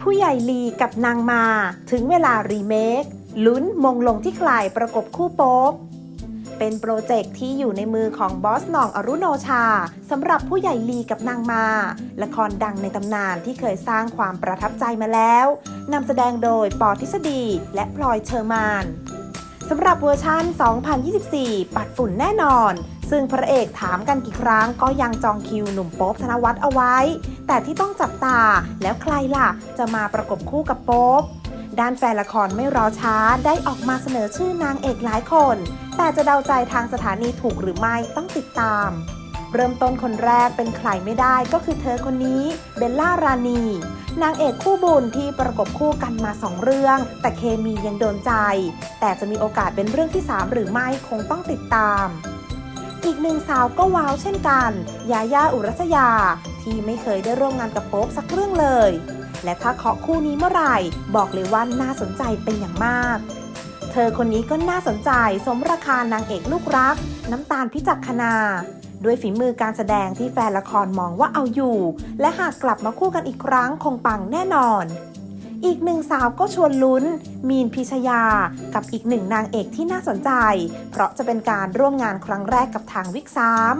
ผู้ใหญ่ลีกับนางมา ถึงเวลารีเมค ลุ้นมงลงที่คลายประกบคู่โป๊ปเป็นโปรเจกต์ที่อยู่ในมือของบอสหน่องอรุโนชาสำหรับผู้ใหญ่ลีกับนางมา ละครดังในตำนานที่เคยสร้างความประทับใจมาแล้วนำแสดงโดยปอทฤษฎีและพลอยเชอร์มาน สำหรับเวอร์ชัน 2024 ปัดฝุ่นแน่นอน ซึ่งพระเอกถามกันกี่ครั้งก็ยังจองคิวหนุ่มโป๊บธนวัฒน์เอาไว้ แต่ที่ต้องจับตาแล้วใครล่ะ จะมาประกบคู่กับโป๊บด้านแฟนละครไม่รอช้าได้ออกมาเสนอชื่อนางเอกหลายคน แต่จะเดาใจทางสถานีถูกหรือไม่ต้องติดตาม เริ่มต้นคนแรกเป็นใครไม่ได้ก็คือเธอคนนี้เบลล่ารานี นางเอกคู่บุญที่ประกบคู่กันมาสองเรื่อง แต่เคมียังโดนใจ แต่จะมีโอกาสเป็นเรื่องที่ 3 หรือไม่คงต้องติดตาม อีกหนึ่งสาวก็ว้าวเช่นกัน ยาย่าอุรัชยา ที่ไม่เคยได้ร่วมงานกับโป๊ปสักเรื่องเลย และถ้าเคาะคู่นี้เมื่อไหร่ บอกเลยว่าน่าสนใจเป็นอย่างมากเธอคนนี้ก็น่าสนใจสมราคานางเอกลูกรัก น้ำตาลพิจักคณาด้วยฝีมือการแสดงที่แฟนละครมองว่าเอาอยู่ และหากกลับมาคู่กันอีกครั้งคงปังแน่นอน อีกหนึ่งสาวก็ชวนลุ้น มีนพิชยา กับอีกหนึ่งนางเอกที่น่าสนใจ เพราะจะเป็นการร่วมงานครั้งแรกกับทางวิกสาม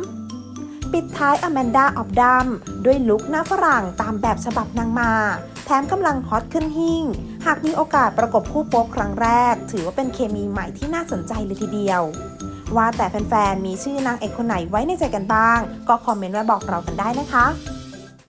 ปิดท้ายอแมนดาออบดัมด้วยลุคหน้าฝรั่งตามแบบฉบับนางมา แถมกำลังฮอตขึ้นหิ่ง หากมีโอกาสประกบคู่โป๊ปครั้งแรก ถือว่าเป็นเคมีใหม่ที่น่าสนใจเลยทีเดียว ว่าแต่แฟนๆ มีชื่อนางเอกคนไหนไว้ในใจกันบ้าง ก็คอมเมนต์มาบอกเรากันได้นะคะ